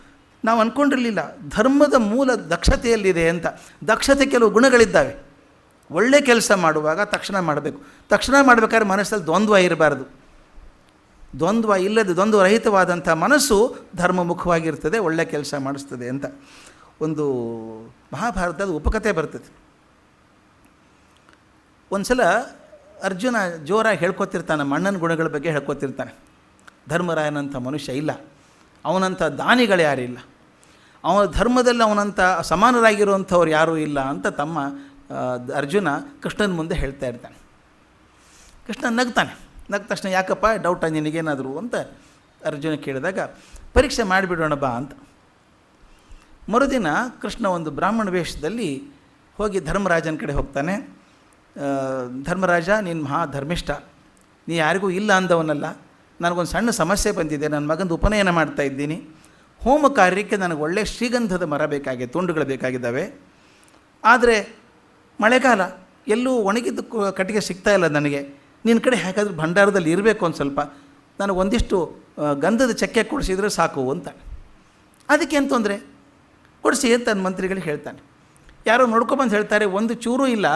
ನಾವು ಅಂದ್ಕೊಂಡಿರಲಿಲ್ಲ ಧರ್ಮದ ಮೂಲ ದಕ್ಷತೆಯಲ್ಲಿದೆ ಅಂತ. ದಕ್ಷತೆ ಕೆಲವು ಗುಣಗಳಿದ್ದಾವೆ. ಒಳ್ಳೆ ಕೆಲಸ ಮಾಡುವಾಗ ತಕ್ಷಣ ಮಾಡಬೇಕು. ತಕ್ಷಣ ಮಾಡಬೇಕಾದ್ರೆ ಮನಸ್ಸಲ್ಲಿ ದ್ವಂದ್ವ ಇರಬಾರ್ದು. ದ್ವಂದ್ವ ಇಲ್ಲದೆ ದ್ವಂದ್ವ ರಹಿತವಾದಂಥ ಮನಸ್ಸು ಧರ್ಮಮುಖವಾಗಿರ್ತದೆ, ಒಳ್ಳೆ ಕೆಲಸ ಮಾಡಿಸ್ತದೆ ಅಂತ. ಒಂದು ಮಹಾಭಾರತದ ಉಪಕಥೆ ಬರ್ತದೆ. ಒಂದು ಸಲ ಅರ್ಜುನ ಜೋರಾಗಿ ಹೇಳ್ಕೊತಿರ್ತಾನೆ, ಮಣ್ಣನ ಗುಣಗಳ ಬಗ್ಗೆ ಹೇಳ್ಕೊತಿರ್ತಾನೆ. ಧರ್ಮರಾಯನಂಥ ಮನುಷ್ಯ ಇಲ್ಲ. ಅವನಂಥ ದಾನಿಗಳು ಯಾರಿಲ್ಲ ಅವನ ಧರ್ಮದಲ್ಲಿ ಅವನಂಥ ಸಮಾನರಾಗಿರುವಂಥವ್ರು ಯಾರೂ ಇಲ್ಲ ಅಂತ ತಮ್ಮ ಅರ್ಜುನ ಕೃಷ್ಣನ ಮುಂದೆ ಹೇಳ್ತಾ ಇರ್ತಾನೆ. ಕೃಷ್ಣ ನಗ್ತಾನೆ. ನಗ್ದ ತಕ್ಷಣ ಯಾಕಪ್ಪ ಡೌಟ ನಿನಗೇನಾದರೂ ಅಂತ ಅರ್ಜುನ ಕೇಳಿದಾಗ, ಪರೀಕ್ಷೆ ಮಾಡಿಬಿಡೋಣ ಬಾ ಅಂತ. ಮರುದಿನ ಕೃಷ್ಣ ಒಂದು ಬ್ರಾಹ್ಮಣ ವೇಷದಲ್ಲಿ ಹೋಗಿ ಧರ್ಮರಾಜನ ಕಡೆ ಹೋಗ್ತಾನೆ. ಧರ್ಮರಾಜ, ನೀನು ಮಹಾ ಧರ್ಮಿಷ್ಠ ನೀ ಯಾರಿಗೂ ಇಲ್ಲ ಅಂದವನಲ್ಲ. ನನಗೊಂದು ಸಣ್ಣ ಸಮಸ್ಯೆ ಬಂದಿದೆ. ನನ್ನ ಮಗಂದು ಉಪನಯನ ಮಾಡ್ತಾ ಇದ್ದೀನಿ. ಹೋಮ ಕಾರ್ಯಕ್ಕೆ ನನಗೆ ಒಳ್ಳೆಯ ಶ್ರೀಗಂಧದ ಮರ ಬೇಕಾಗಿದೆ ತುಂಡುಗಳು ಬೇಕಾಗಿದ್ದಾವೆ. ಆದರೆ, ಮಳೆಗಾಲ, ಎಲ್ಲೂ ಒಣಗಿದ್ದು ಕಟ್ಟಿಗೆ ಸಿಗ್ತಾ ಇಲ್ಲ ನನಗೆ. ನಿನ್ನ ಕಡೆ ಹೇಗಾದರೂ ಭಂಡಾರದಲ್ಲಿ ಇರಬೇಕು ಒಂದು ಸ್ವಲ್ಪ. ನನಗೆ ಒಂದಿಷ್ಟು ಗಂಧದ ಚಕ್ಕೆ ಕೊಡಿಸಿದ್ರೆ ಸಾಕು ಅಂತ. ಅದಕ್ಕೆ ಏನು ತೊಂದರೆ? ಕೊಡಿಸಿ ಅಂತ ನನ್ನ ಮಂತ್ರಿಗಳಿಗೆ ಹೇಳ್ತಾನೆ. ಯಾರೋ ನೋಡ್ಕೊಬಂದು ಹೇಳ್ತಾರೆ, ಒಂದು ಚೂರು ಇಲ್ಲ.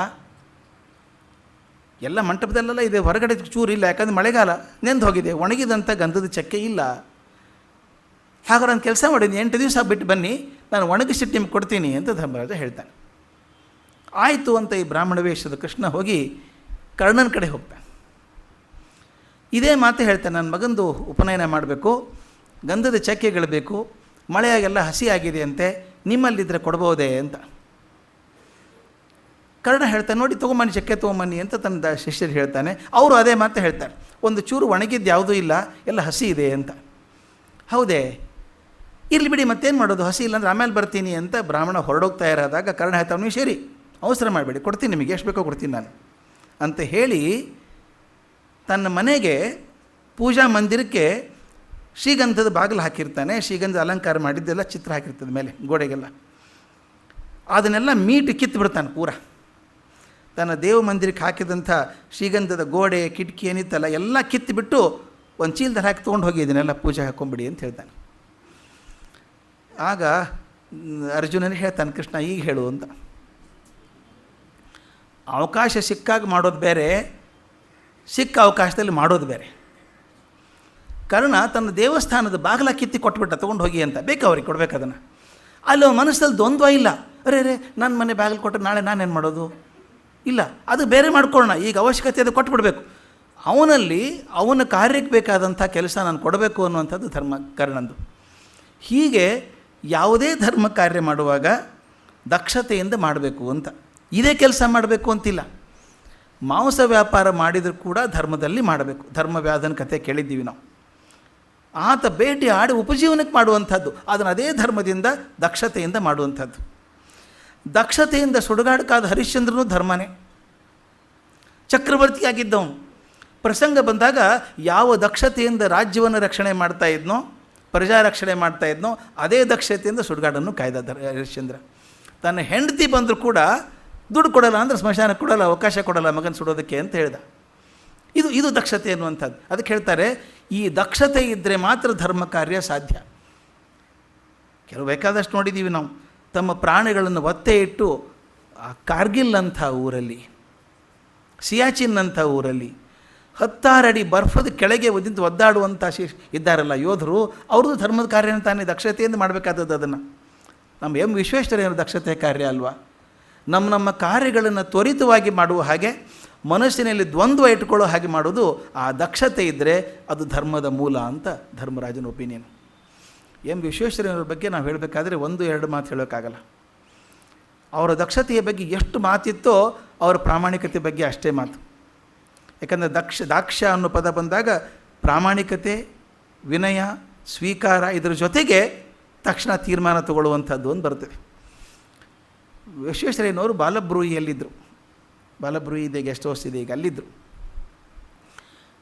ಎಲ್ಲ ಮಂಟಪದಲ್ಲೆಲ್ಲ ಇದೆ. ಹೊರಗಡೆ ಚೂರು ಇಲ್ಲ ಯಾಕಂದ್ರೆ ಮಳೆಗಾಲ ನೆಂದು ಹೋಗಿದೆ. ಒಣಗಿದಂಥ ಗಂಧದ ಚಕ್ಕೆ ಇಲ್ಲ. ಹಾಗಾದ್ರೆ ನಾನು ಕೆಲಸ ಮಾಡಿದ್ದೀನಿ ಎಂಟು ದಿವಸ ಬಿಟ್ಟು ಬನ್ನಿ, ನಾನು ಒಣಗಿಸಿಟ್ಟು ನಿಮ್ಗೆ ಕೊಡ್ತೀನಿ ಅಂತ ಧರ್ಮರಾಜ ಹೇಳ್ತಾನೆ. ಆಯಿತು ಅಂತ ಈ ಬ್ರಾಹ್ಮಣ ವೇಷದ ಕೃಷ್ಣ ಹೋಗಿ ಕರ್ಣನ ಕಡೆ ಹೋಗ್ತಾನೆ. ಇದೇ ಮಾತು ಹೇಳ್ತಾನೆ, ನನ್ನ ಮಗಂದು ಉಪನಯನ ಮಾಡಬೇಕು, ಗಂಧದ ಚಕ್ಕೆಗಳು ಬೇಕು, ಮಳೆಯಾಗೆಲ್ಲ ಹಸಿಯಾಗಿದೆ ಅಂತೆ ನಿಮ್ಮಲ್ಲಿದ್ದರೆ ಕೊಡ್ಬೋದೇ? ಅಂತ. ಕರ್ಣ ಹೇಳ್ತಾನೆ ನೋಡಿ, ತೊಗೊಂಬನ್ನಿ, ಚಕ್ಕೆ ತೊಗೊಂಬನ್ನಿ ಅಂತ ತನ್ನ ಶಿಷ್ಯರು ಹೇಳ್ತಾನೆ. ಅವರು ಅದೇ ಮಾತು ಹೇಳ್ತಾರೆ. ಒಂದು ಚೂರು ಒಣಗಿದ್ದು ಯಾವುದೂ ಇಲ್ಲ, ಎಲ್ಲ ಹಸಿ ಇದೆ ಅಂತ. ಹೌದೇ? ಇರಲಿ ಬಿಡಿ, ಮತ್ತೇನು ಮಾಡೋದು? ಹಸಿ ಇಲ್ಲ ಅಂದ್ರೆ ಆಮೇಲೆ ಬರ್ತೀನಿ ಅಂತ ಬ್ರಾಹ್ಮಣ ಹೊರಡೋಗ್ತಾ ಇರೋದಾಗ ಕರ್ಣ ಹೇಳ್ತಾನೆ ನೀವು ಸರಿ, ಅವಸರ ಮಾಡಬೇಡಿ, ಕೊಡ್ತೀನಿ ನಿಮಗೆ, ಎಷ್ಟು ಬೇಕೋ ಕೊಡ್ತೀನಿ ನಾನು ಅಂತ ಹೇಳಿ ತನ್ನ ಮನೆಗೆ ಪೂಜಾ ಮಂದಿರಕ್ಕೆ ಶ್ರೀಗಂಧದ ಬಾಗಿಲು ಹಾಕಿರ್ತಾನೆ. ಶ್ರೀಗಂಧ ಅಲಂಕಾರ ಮಾಡಿದ್ದೆಲ್ಲ ಚಿತ್ರ ಹಾಕಿರ್ತದೆ ಮೇಲೆ ಗೋಡೆಗೆಲ್ಲ. ಅದನ್ನೆಲ್ಲ ಮೀಟ್ ಕಿತ್ತು ಬಿಡ್ತಾನೆ ಪೂರ. ತನ್ನ ದೇವ ಮಂದಿರಕ್ಕೆ ಹಾಕಿದಂಥ ಶ್ರೀಗಂಧದ ಗೋಡೆ, ಕಿಟಕಿ ಏನಿತ್ತಲ್ಲ ಎಲ್ಲ ಕಿತ್ತುಬಿಟ್ಟು ಒಂದು ಚೀಲದಲ್ಲಿ ಹಾಕಿ ತೊಗೊಂಡು ಹೋಗಿದ್ದೀನೆಲ್ಲ ಪೂಜೆ ಹಾಕೊಂಬಿಡಿ ಅಂತ ಹೇಳ್ತಾನೆ. ಆಗ ಅರ್ಜುನನೇ ಹೇಳ್ತಾನೆ, ಕೃಷ್ಣ, ಈಗ ಹೇಳು ಅಂತ. ಅವಕಾಶ ಸಿಕ್ಕಾಗ ಮಾಡೋದು ಬೇರೆ, ಸಿಕ್ಕ ಅವಕಾಶದಲ್ಲಿ ಮಾಡೋದು ಬೇರೆ. ಕರ್ಣ ತನ್ನ ದೇವಸ್ಥಾನದ ಬಾಗಿಲ ಕಿತ್ತಿ ಕೊಟ್ಬಿಟ್ಟ, ತೊಗೊಂಡು ಹೋಗಿ ಅಂತ. ಬೇಕು ಅವ್ರಿಗೆ ಕೊಡ್ಬೇಕು ಅದನ್ನು. ಅಲ್ಲಿ ಮನಸ್ಸಲ್ಲಿ ದ್ವಂದ್ವ ಇಲ್ಲ. ಅರೆ ರೇ ನನ್ನ ಮನೆ ಬಾಗಿಲು ಕೊಟ್ಟರೆ ನಾಳೆ ನಾನೇನು ಮಾಡೋದು? ಇಲ್ಲ, ಅದು ಬೇರೆ ಮಾಡ್ಕೊಳ್ಳೋಣ, ಈಗ ಅವಶ್ಯಕತೆ ಅದು ಕೊಟ್ಬಿಡಬೇಕು. ಅವನಲ್ಲಿ ಅವನ ಕಾರ್ಯಕ್ಕೆ ಬೇಕಾದಂಥ ಕೆಲಸ ನಾನು ಕೊಡಬೇಕು ಅನ್ನುವಂಥದ್ದು ಧರ್ಮ, ಕರ್ಣಂದು. ಹೀಗೆ ಯಾವುದೇ ಧರ್ಮ ಕಾರ್ಯ ಮಾಡುವಾಗ ದಕ್ಷತೆಯಿಂದ ಮಾಡಬೇಕು ಅಂತ. ಇದೇ ಕೆಲಸ ಮಾಡಬೇಕು ಅಂತಿಲ್ಲ. ಮಾಂಸ ವ್ಯಾಪಾರ ಮಾಡಿದರೂ ಕೂಡ ಧರ್ಮದಲ್ಲಿ ಮಾಡಬೇಕು. ಧರ್ಮ ವ್ಯಾಧನ ಕಥೆ ಕೇಳಿದ್ದೀವಿ ನಾವು. ಆತ ಭೇಟಿ ಆಡಿ ಉಪಜೀವನಕ್ಕೆ ಮಾಡುವಂಥದ್ದು. ಅದನ್ನು ಅದೇ ಧರ್ಮದಿಂದ ದಕ್ಷತೆಯಿಂದ ಮಾಡುವಂಥದ್ದು. ದಕ್ಷತೆಯಿಂದ ಸುಡುಗಾಡಕ್ಕಾದ ಹರಿಶ್ಚಂದ್ರನು ಧರ್ಮನೇ. ಚಕ್ರವರ್ತಿಯಾಗಿದ್ದವನು ಪ್ರಸಂಗ ಬಂದಾಗ ಯಾವ ದಕ್ಷತೆಯಿಂದ ರಾಜ್ಯವನ್ನು ರಕ್ಷಣೆ ಮಾಡ್ತಾ ಇದ್ನೋ, ಪ್ರಜಾ ರಕ್ಷಣೆ ಮಾಡ್ತಾ ಇದ್ನೋ, ಅದೇ ದಕ್ಷತೆಯಿಂದ ಸುಡುಗಾಡನ್ನು ಕಾಯ್ದ ಹರಿಶ್ಚಂದ್ರ. ತನ್ನ ಹೆಂಡತಿ ಬಂದರೂ ಕೂಡ ದುಡ್ಡು ಕೊಡಲ್ಲ ಅಂದರೆ ಸ್ಮಶಾನಕ್ಕೆ ಕೊಡಲ್ಲ, ಅವಕಾಶ ಕೊಡಲ್ಲ ಮಗನ ಸುಡೋದಕ್ಕೆ ಅಂತ ಹೇಳ್ದ. ಇದು ಇದು ದಕ್ಷತೆ ಅನ್ನುವಂಥದ್ದು. ಅದಕ್ಕೆ ಹೇಳ್ತಾರೆ, ಈ ದಕ್ಷತೆ ಇದ್ದರೆ ಮಾತ್ರ ಧರ್ಮ ಕಾರ್ಯ ಸಾಧ್ಯ. ಕೆಲವು ಬೇಕಾದಷ್ಟು ನೋಡಿದ್ದೀವಿ ನಾವು. ತಮ್ಮ ಪ್ರಾಣಗಳನ್ನು ಒತ್ತೆ ಇಟ್ಟು ಆ ಕಾರ್ಗಿಲ್ ಅಂಥ ಊರಲ್ಲಿ, ಸಿಯಾಚಿನ್ ಅಂಥ ಊರಲ್ಲಿ ಹತ್ತಾರಡಿ ಬರ್ಫದ ಕೆಳಗೆ ಒದ್ದಿಂತ ಒದ್ದಾಡುವಂಥ ಶಿಶ್ ಇದ್ದಾರಲ್ಲ ಯೋಧರು, ಅವ್ರದ್ದು ಧರ್ಮದ ಕಾರ್ಯ ತಾನೇ? ದಕ್ಷತೆಯಿಂದ ಮಾಡಬೇಕಾದದ್ದು ಅದನ್ನು. ನಮ್ಮ ಎಂ ವಿಶ್ವೇಶ್ವರಯ್ಯನ ದಕ್ಷತೆ ಕಾರ್ಯ ಅಲ್ವಾ? ನಮ್ಮ ನಮ್ಮ ಕಾರ್ಯಗಳನ್ನು ತ್ವರಿತವಾಗಿ ಮಾಡುವ ಹಾಗೆ, ಮನಸ್ಸಿನಲ್ಲಿ ದ್ವಂದ್ವ ಇಟ್ಕೊಳ್ಳೋ ಹಾಗೆ ಮಾಡೋದು ಆ ದಕ್ಷತೆ ಇದ್ದರೆ ಅದು ಧರ್ಮದ ಮೂಲ ಅಂತ ಧರ್ಮರಾಜನ ಒಪಿನಿಯನ್. ಎಂ ವಿಶ್ವೇಶ್ವರಯ್ಯನವ್ರ ಬಗ್ಗೆ ನಾವು ಹೇಳಬೇಕಾದ್ರೆ ಒಂದು, ಎರಡು ಮಾತು ಹೇಳೋಕ್ಕಾಗಲ್ಲ. ಅವರ ದಕ್ಷತೆಯ ಬಗ್ಗೆ ಎಷ್ಟು ಮಾತಿತ್ತೋ ಅವರ ಪ್ರಾಮಾಣಿಕತೆ ಬಗ್ಗೆ ಅಷ್ಟೇ ಮಾತು. ಯಾಕಂದರೆ ದಕ್ಷ, ದಾಕ್ಷ ಅನ್ನೋ ಪದ ಬಂದಾಗ ಪ್ರಾಮಾಣಿಕತೆ, ವಿನಯ, ಸ್ವೀಕಾರ ಇದರ ಜೊತೆಗೆ ತಕ್ಷಣ ತೀರ್ಮಾನ ತಗೊಳ್ಳುವಂಥದ್ದು ಅಂತ ಬರ್ತದೆ. ವಿಶ್ವೇಶ್ವರಯ್ಯನವರು ಬಾಲಬ್ರೂಹಿಯಲ್ಲಿದ್ದರು. ಬಾಲಬ್ರೂಹಿ ಇದೆ, ಗೆಸ್ಟ್ ಹೌಸ್ ಇದೆ, ಈಗ ಅಲ್ಲಿದ್ದರು.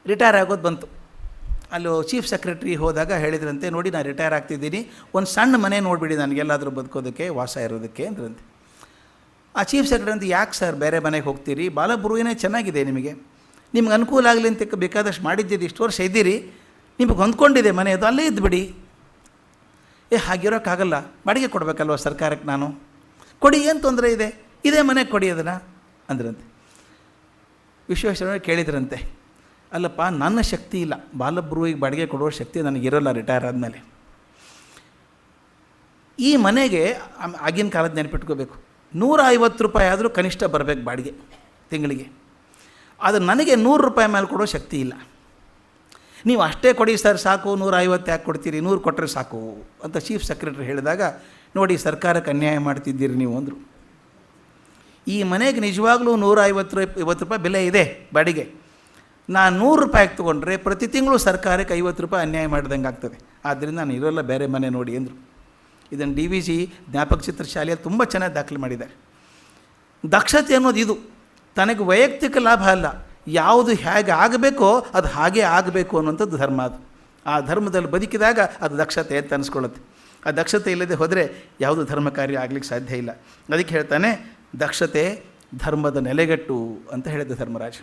ರಿಟೈರ್ ಆಗೋದು ಬಂತು. ಅಲ್ಲೂ ಚೀಫ್ ಸೆಕ್ರೆಟ್ರಿ ಹೋದಾಗ ಹೇಳಿದ್ರಂತೆ, ನೋಡಿ ನಾನು ರಿಟೈರ್ ಆಗ್ತಿದ್ದೀನಿ. ಒಂದು ಸಣ್ಣ ಮನೆ ನೋಡಿಬಿಡಿ ನನಗೆಲ್ಲಾದರೂ ಬದುಕೋದಕ್ಕೆ, ವಾಸ ಇರೋದಕ್ಕೆ, ಅಂದ್ರಂತೆ. ಆ ಚೀಫ್ ಸೆಕ್ರೆಟರಿ ಅಂತ ಯಾಕೆ ಸರ್ ಬೇರೆ ಮನೆಗೆ ಹೋಗ್ತೀರಿ? ಬಾಲಬ್ರೂಯಿನೇ ಚೆನ್ನಾಗಿದೆ ನಿಮಗೆ. ನಿಮ್ಗೆ ಅನುಕೂಲ ಆಗಲಿ ಅಂತ ಬೇಕಾದಷ್ಟು ಮಾಡಿದ್ದೀರಿ, ಇಷ್ಟು ವರ್ಷ ಇದ್ದೀರಿ. ನಿಮಗೆ ಹೊಂದ್ಕೊಂಡಿದೆ ಮನೆ, ಅದು ಅಲ್ಲೇ ಇದ್ದುಬಿಡಿ ಏ, ಹಾಗಿರೋಕ್ಕಾಗಲ್ಲ. ಬಾಡಿಗೆ ಕೊಡಬೇಕಲ್ವ ಸರ್ಕಾರಕ್ಕೆ ನಾನು? ಕೊಡಿ, ಏನು ತೊಂದರೆ ಇದೆ? ಇದೇ ಮನೆ ಕೊಡಿ ಅದನ್ನು, ಅಂದ್ರಂತೆ. ವಿಶ್ವೇಶ್ವರ ಕೇಳಿದ್ರಂತೆ. ಅಲ್ಲಪ್ಪ, ನನ್ನ ಶಕ್ತಿ ಇಲ್ಲ. ಬಾಲಬ್ರುವಿಗೆ ಬಾಡಿಗೆ ಕೊಡುವ ಶಕ್ತಿ ನನಗಿರೋಲ್ಲ ರಿಟೈರ್ ಆದಮೇಲೆ. ಈ ಮನೆಗೆ ಆಗಿನ ಕಾಲದ ನೆನಪಿಟ್ಕೋಬೇಕು. ನೂರ ಐವತ್ತು ರೂಪಾಯಿ ಆದರೂ ಕನಿಷ್ಠ ಬರಬೇಕು ಬಾಡಿಗೆ ತಿಂಗಳಿಗೆ. ಆದರೆ ನನಗೆ ನೂರು ರೂಪಾಯಿ ಮೇಲೆ ಕೊಡೋ ಶಕ್ತಿ ಇಲ್ಲ. ನೀವು ಅಷ್ಟೇ ಕೊಡಿ ಸರ್, ಸಾಕು. ನೂರ ಐವತ್ತು ಯಾಕೆ ಕೊಡ್ತೀರಿ? ನೂರು ಕೊಟ್ಟರೆ ಸಾಕು ಅಂತ ಚೀಫ್ ಸೆಕ್ರೆಟರಿ ಹೇಳಿದಾಗ, ನೋಡಿ ಸರ್ಕಾರಕ್ಕೆ ಅನ್ಯಾಯ ಮಾಡ್ತಿದ್ದೀರಿ ನೀವು ಅಂದರು. ಈ ಮನೆಗೆ ನಿಜವಾಗ್ಲೂ ನೂರ ಐವತ್ತು ರೂಪಾಯಿ ಐವತ್ತು ರೂಪಾಯಿ ಬೆಲೆ ಇದೆ ಬಾಡಿಗೆ. ನಾನು ನೂರು ರೂಪಾಯಿಗೆ ತೊಗೊಂಡ್ರೆ ಪ್ರತಿ ತಿಂಗಳು ಸರ್ಕಾರಕ್ಕೆ ಐವತ್ತು ರೂಪಾಯಿ ಅನ್ಯಾಯ ಮಾಡಿದಂಗೆ ಆಗ್ತದೆ. ಆದ್ದರಿಂದ ನಾನು ಇರೋಲ್ಲ ಬೇರೆ ಮನೆ ನೋಡಿ ಅಂದರು. ಇದನ್ನು ಡಿ ವಿ ಜಿ ಜ್ಞಾಪಕ ಚಿತ್ರ ಶಾಲೆಯಲ್ಲಿ ತುಂಬ ಚೆನ್ನಾಗಿ ದಾಖಲೆ ಮಾಡಿದ್ದಾರೆ. ದಕ್ಷತೆ ಅನ್ನೋದು ಇದು. ತನಗೆ ವೈಯಕ್ತಿಕ ಲಾಭ ಅಲ್ಲ. ಯಾವುದು ಹೇಗೆ ಆಗಬೇಕೋ ಅದು ಹಾಗೇ ಆಗಬೇಕು ಅನ್ನುವಂಥದ್ದು ಧರ್ಮ ಅದು. ಆ ಧರ್ಮದಲ್ಲಿ ಬದುಕಿದಾಗ ಅದು ದಕ್ಷತೆ ಅಂತ ಅನಿಸ್ಕೊಳ್ಳುತ್ತೆ. ಆ ದಕ್ಷತೆ ಇಲ್ಲದೆ ಹೋದರೆ ಯಾವುದು ಧರ್ಮ ಕಾರ್ಯ ಆಗಲಿಕ್ಕೆ ಸಾಧ್ಯ ಇಲ್ಲ. ಅದಕ್ಕೆ ಹೇಳ್ತಾನೆ, ದಕ್ಷತೆ ಧರ್ಮದ ನೆಲೆಗಟ್ಟು ಅಂತ ಹೇಳಿದ ಧರ್ಮರಾಜ.